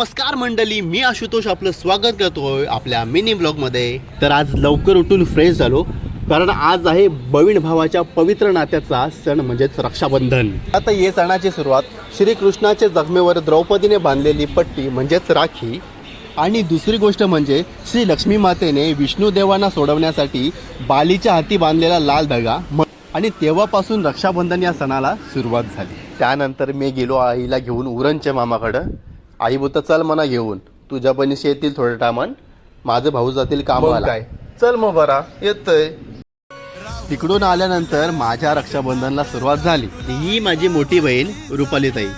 नमस्कार मंडळी मी आशुतोष आपलं स्वागत करतोय आपल्या मिनी ब्लॉगमध्ये. तर आज लवकर उठून फ्रेश झालो कारण आज आहे बहीण भावाच्या पवित्र नात्याचा सण म्हणजेच रक्षाबंधन. आता या सणाची सुरुवात श्रीकृष्णाच्या जखमेवर द्रौपदीने बांधलेली पट्टी म्हणजेच राखी. आणि दुसरी गोष्ट म्हणजे श्री लक्ष्मी मातेने विष्णुदेवांना सोडवण्यासाठी बालीच्या हाती बांधलेला लाल धगा आणि तेव्हापासून रक्षाबंधन या सणाला सुरुवात झाली. त्यानंतर मी गेलो आईला घेऊन उरणच्या मामाकडं. आई बोलत चल म्हणा घेऊन. तुझ्या बहिणीशी येतील थोड्या टायमान. माझं भाऊ जातील कामाला. काय? चल मग बरा. येतय. तिकडून आल्यानंतर माझ्या रक्षाबंधनला सुरुवात झाली. ही माझी मोठी बहीण रुपालीताई.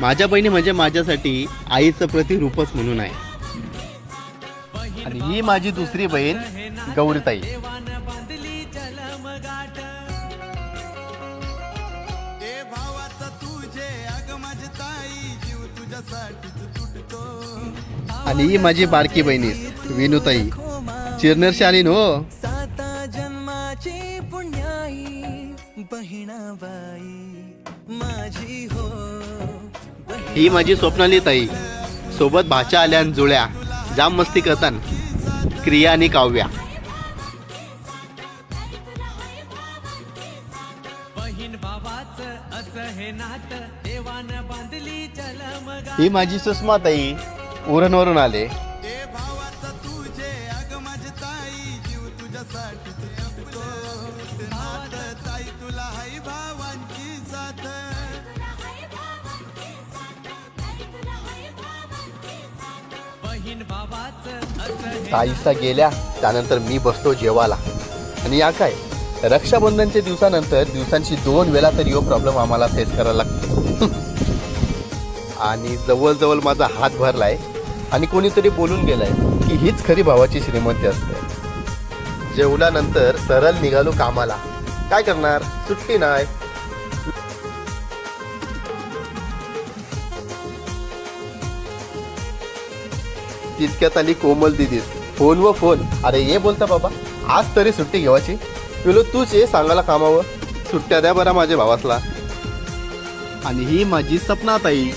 माझ्या बहिणी म्हणजे माझ्यासाठी आईचं प्रतिरूपच म्हणून आहे. आणि ही माझी दुसरी बहीण गौरीताई. तुझे अग माझी ताई आणि ही माझी बारकी बहिणी विनुताई. चिरनरशी आली नो साता जन्माची पुण्याई बहिणाबाई माझी हो ही माझी स्वप्नाली ताई सोबत भाच्या आल्या जुळ्या. जाम मस्ती करतान. क्रिया आणि काव्या. भावाच असं हे नात. देवानं बांधली जलमगा ही माझी सुषमा ताई उरणवरून आले. ए भावाचा तुझे अग माझी ताई जीव ताई तुला हाय भावांची साथ. बहीण भावाच असं हे ताईसा गेल्या त्यानंतर मी बसतो जेवाला आणि या काय? रक्षाबंधनच्या दिवसानंतर दिवसांची दोन वेळा तरी यो प्रॉब्लेम आम्हाला फेस करायला लागतो. आणि जवळजवळ माझा हात भरलाय. आणि कोणीतरी बोलून गेलाय की हीच खरी भावाची श्रीमंती असते. जेवल्यानंतर सरळ निघालो कामाला. काय करणार? सुट्टी नाही. तितक्यात आली कोमल दिदीस. फोन व फोन. अरे ये बोलता बाबा. आज तरी सुट्टी घेवायची? बोलो तूच ये सांगायला कामावर. सुट्ट्या द्या बरा माझ्या भावासला. आणि ही माझी सपनाताई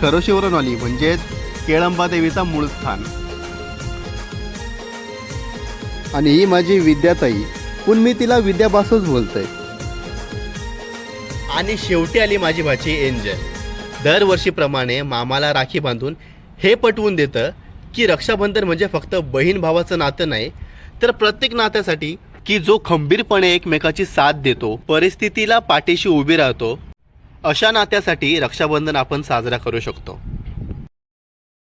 खरोशीवरून आली म्हणजेच केळंबा देवीचा मूळ स्थान. आणि ही माझी विद्याताई पण मी तिला विद्यापासूनच बोलतोय. आणि शेवटी आली माझी भाची एंजल. दरवर्षीप्रमाणे मामाला राखी बांधून हे पटवून देतं की रक्षाबंधन म्हणजे फक्त बहीण भावाचं नातं नाही तर प्रत्येक नात्यासाठी की जो खंबीरपणे एकमेकाची साथ देतो परिस्थितीला पाठीशी उभी राहतो अशा नात्यासाठी रक्षाबंधन आपण साजरा करू शकतो.